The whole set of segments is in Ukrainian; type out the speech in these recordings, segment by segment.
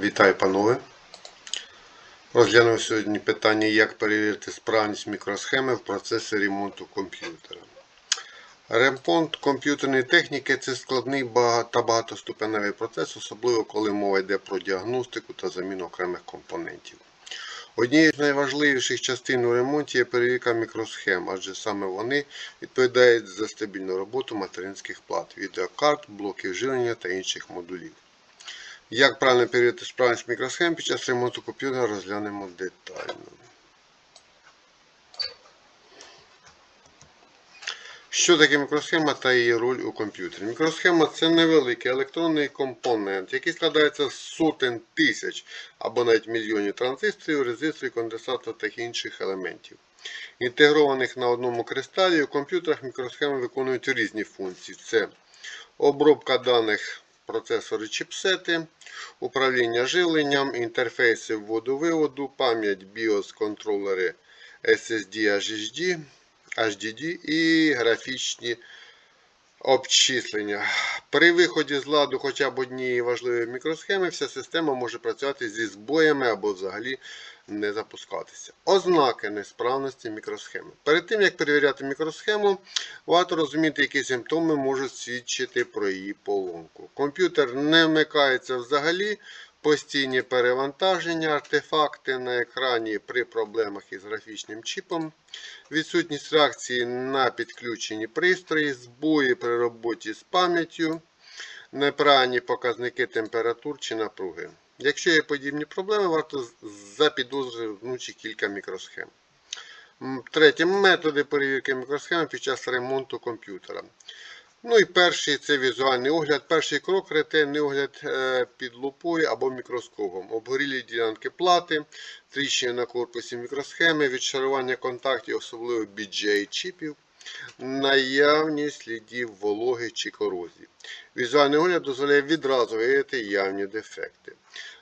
Вітаю, панове. Розглянув сьогодні питання, як перевірити справність мікросхеми в процесі ремонту комп'ютера. Ремонт комп'ютерної техніки це складний та багатоступеневий процес, особливо коли мова йде про діагностику та заміну окремих компонентів. Однією з найважливіших частин у ремонті є перевірка мікросхем, адже саме вони відповідають за стабільну роботу материнських плат, відеокарт, блоків живлення та інших модулів. Як правильно перевірити справність мікросхем під час ремонту комп'ютера розглянемо детально. Що таке мікросхема та її роль у комп'ютері? Мікросхема це невеликий електронний компонент, який складається з сотень тисяч або навіть мільйонів транзисторів, резисторів, конденсаторів та інших елементів. Інтегрованих на одному кристалі у комп'ютерах мікросхеми виконують різні функції. Це обробка даних процесори чіпсети, управління жиленням, інтерфейси вводу-виводу, пам'ять BIOS контролери SSD HDD, HDD і графічні обчислення. При виході з ладу хоча б однієї важливої мікросхеми, вся система може працювати зі збоями або взагалі не запускатися. Ознаки несправності мікросхеми. Перед тим як перевіряти мікросхему, варто розуміти, які симптоми можуть свідчити про її поломку. Комп'ютер не вмикається взагалі, постійні перевантаження, артефакти на екрані при проблемах із графічним чіпом, відсутність реакції на підключені пристрої, збої при роботі з пам'яттю, неправильні показники температур чи напруги. Якщо є подібні проблеми, варто запідозрити кілька мікросхем. Третє. Методи перевірки мікросхеми під час ремонту комп'ютера. Ну і перший це візуальний огляд. Перший крок ретельний огляд е, під лупою або мікроскопом. Обгорілі ділянки плати, тріщини на корпусі мікросхеми, відшарування контактів, особливо BGA чіпів, наявність слідів вологи чи корозії. Візуальний огляд дозволяє відразу виявити явні дефекти.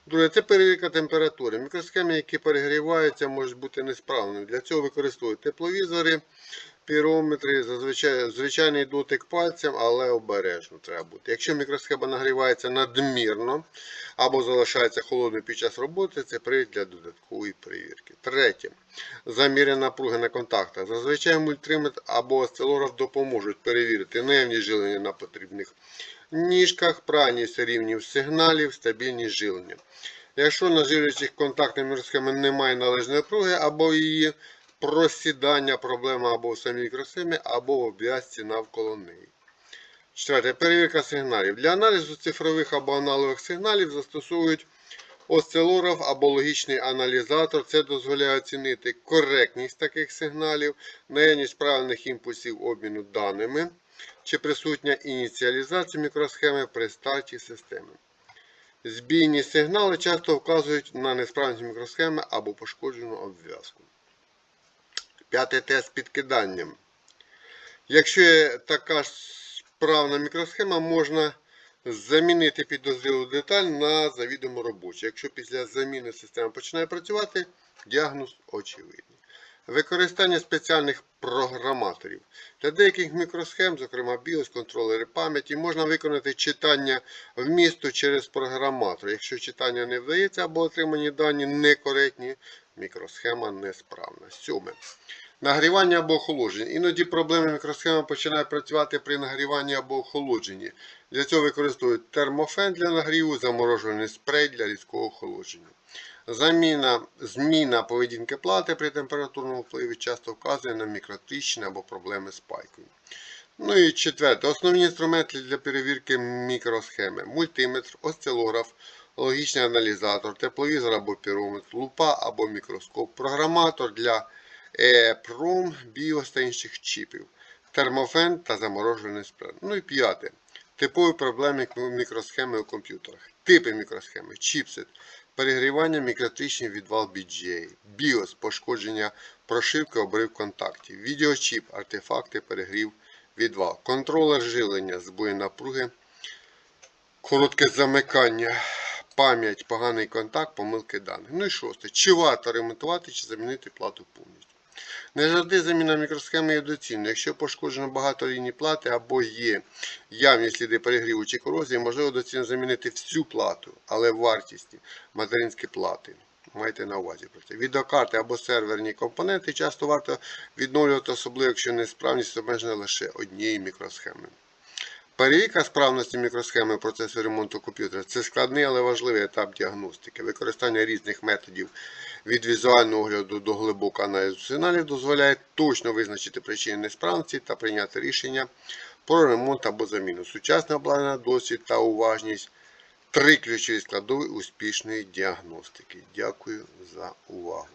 Друге, це перевірка температури. Мікросхеми, які перегріваються, можуть бути несправними. Для цього використовують тепловізори, пірометри, зазвичай звичайний дотик пальцем, але обережно треба бути. Якщо мікросхема нагрівається надмірно або залишається холодною під час роботи, це привід для додаткової перевірки. Третє. Заміри напруги на контактах. Зазвичай мультиметр або осцилограф допоможуть перевірити наявність жилення на потрібних ніжках, правильність рівнів сигналів, стабільність жилення. Якщо на живлячих контактних мікросхеми немає належної напруги або її просідання, проблема або в самій мікросхемі, або в обв'язці навколо неї. Четверте. Перевірка сигналів. Для аналізу цифрових або аналогових сигналів застосовують осцилограф або логічний аналізатор. Це дозволяє оцінити коректність таких сигналів, наявність правильних імпульсів обміну даними, чи присутня ініціалізація мікросхеми при старті системи. Збійні сигнали часто вказують на несправність мікросхеми або пошкоджену обв'язку. П'ятий тест підкиданням. Якщо є така справна мікросхема, можна замінити підозрілу деталь на завідомо робочу. Якщо після заміни система починає працювати, діагноз очевидний. Використання спеціальних програматорів. Для деяких мікросхем, зокрема BIOS, контролери пам'яті, можна виконати читання вмісту через програматор. Якщо читання не вдається або отримані дані некоректні, мікросхема несправна. Сьоме. Нагрівання або охолодження. Іноді проблеми мікросхеми починають працювати при нагріванні або охолодженні. Для цього використовують термофен для нагріву, заморожений спрей для різкого охолодження. Заміна, зміна поведінки плати при температурному впливі часто вказує на мікротріщини або проблеми з пайкою. Ну і четверте. Основні інструменти для перевірки мікросхеми. Мультиметр, осцилограф, логічний аналізатор, тепловізор або пірометр, лупа або мікроскоп, програматор для EEPROM, BIOS та інших чіпів, термофен та заморожений спред. Ну і п'яте. Типові проблеми мікросхеми у комп'ютерах. Типи мікросхеми, чіпсет, перегрівання мікротрічний відвал BGA, BIOS, пошкодження прошивки, обрив контактів, відеочіп, артефакти, перегрів, відвал, контролер живлення, збої напруги, коротке замикання, пам'ять, поганий контакт, помилки даних. Ну і шосте. Чи варто ремонтувати чи замінити плату повністю? Не завжди заміна мікросхеми є доцільною. Якщо пошкоджено багато ліній плати або є явні сліди перегріву чи корозії, можливо доцільно замінити всю плату, але вартість материнської плати. Майте на увазі про це. Відеокарти або серверні компоненти часто варто відновлювати, особливо якщо несправність обмежена лише однією мікросхемою. Перевірка справності мікросхеми процесу ремонту комп'ютера це складний, але важливий етап діагностики. Використання різних методів від візуального огляду до глибокого аналізу сигналів дозволяє точно визначити причини несправності та прийняти рішення про ремонт або заміну. Сучасне обладнання, досвід та уважність три ключові складові успішної діагностики. Дякую за увагу.